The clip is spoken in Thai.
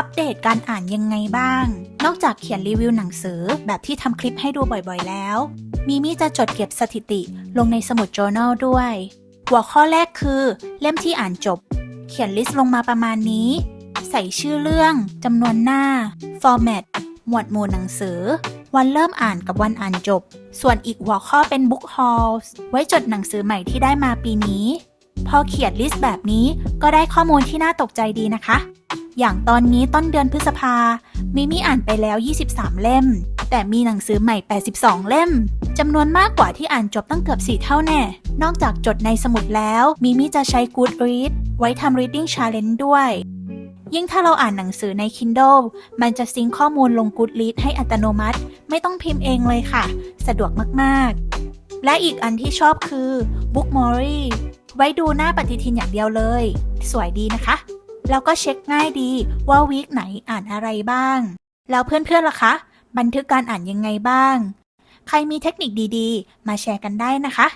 อัปเดตการอ่านยังไงบ้าง นอกจากเขียนรีวิวหนังสือแบบที่ทำคลิปให้ดูบ่อยๆแล้วมิมี่จะจดเก็บสถิติลงในสมุด journal ด้วย หัวข้อแรกคือ เล่มที่อ่านจบ เขียนลิสต์ลงมาประมาณนี้ ใส่ชื่อเรื่องจำนวนหน้า format หมวดหมู่หนังสือ วันเริ่มอ่านกับวันอ่านจบ ส่วนอีกหัวข้อเป็น book hauls ไว้จดหนังสือใหม่ที่ได้มาปีนี้ พอเขียนลิสต์แบบนี้ก็ได้ข้อมูลที่น่าตกใจดีนะคะ อย่างตอนนี้ต้นเดือนพฤษภา มิมี่อ่านไปแล้ว 23 เล่ม แต่มีหนังสือใหม่ 82 เล่ม จำนวนมากกว่าที่อ่านจบตั้งเกือบ 4 เท่าแน่ นอกจากจดในสมุดแล้ว มิมี่จะใช้ Goodreads ไว้ทำ reading challenge ด้วย ยิ่งถ้าเราอ่านหนังสือใน Kindle มันจะซิงข้อมูลลง Goodreads ให้อัตโนมัติ ไม่ต้องพิมพ์เองเลยค่ะ สะดวกมากๆ และอีกอันที่ชอบคือ Bookmory ไว้ดูหน้าปฏิทินอย่างเดียวเลย สวยดีนะคะ แล้วก็เช็คง่ายดีว่าวีคไหนอ่านอะไรบ้าง แล้วเพื่อนๆล่ะคะ บันทึกการอ่านยังไงบ้าง ใครมีเทคนิคดีๆ มาแชร์กันได้นะคะ